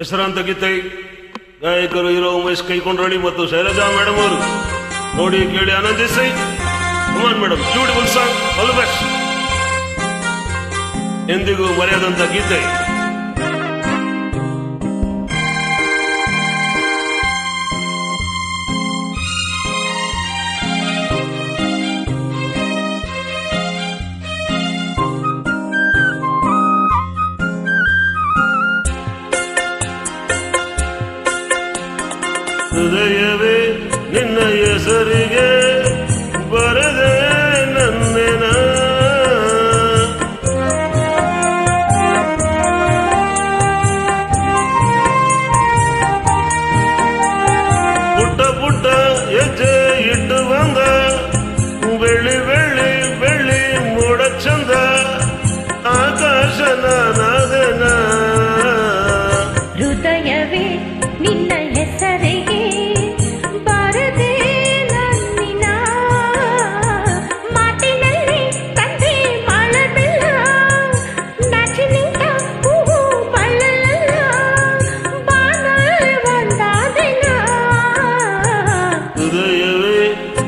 ಹೆಸರಾಂತ ಗೀತೆ. ಗಾಯಕರು ಇರೋ ಉಮೇಶ್ ಕೈಕೊಂಡ್ರಳಿ ಮತ್ತು ಶೈಲಜಾ ಮೇಡಮ್ ಅವರು. ನೋಡಿ, ಕೇಳಿ, ಆನಂದಿಸಿ. ಕುಮಾರ್ ಮೇಡಮ್ ಬ್ಯೂಟಿಫುಲ್ ಸಾಂಗ್ ಎಂದಿಗೂ ಮರೆಯದಂತ ಗೀತೆ.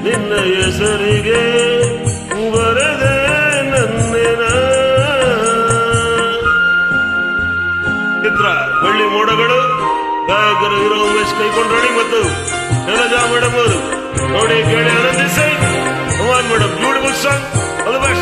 ನಿನ್ನ ಹೆಸರಿಗೆ ಬರದೆ ನನ್ನೆನ. ಚಿತ್ರ, ಬಳ್ಳಿ ಮೋಡಗಳು, ಗಾಯಕರು ಇರೋ ಉಮೇಶ್ ಕೈಕೊಂಡ್ರಡಿ ಮತ್ತು ಶೈಲಜಾ ಮೇಡಮ್ ಅವರು. ನೋಡಿ ಕೇಳಿ, ಆನಂದಿಸಿ. Kumar madam beautiful song. ಅದು ಬೆಸ್ಟ್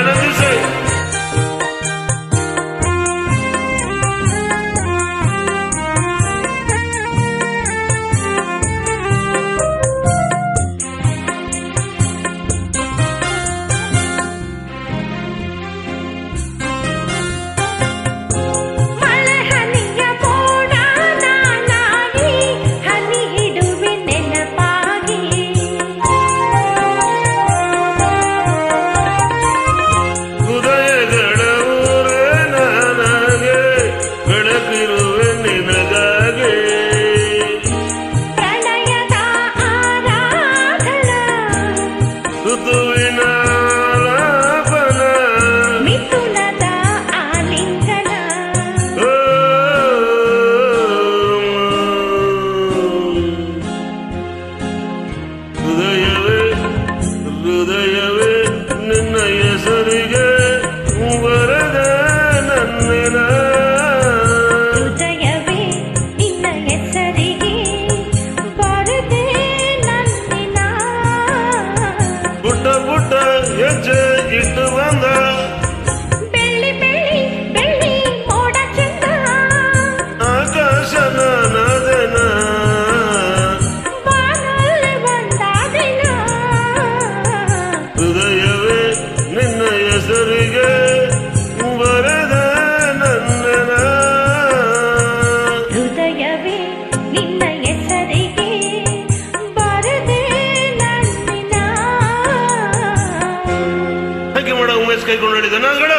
gece yıktı wonder. வாழ்க்கை கொண்டுள்ள ஜனங்கள்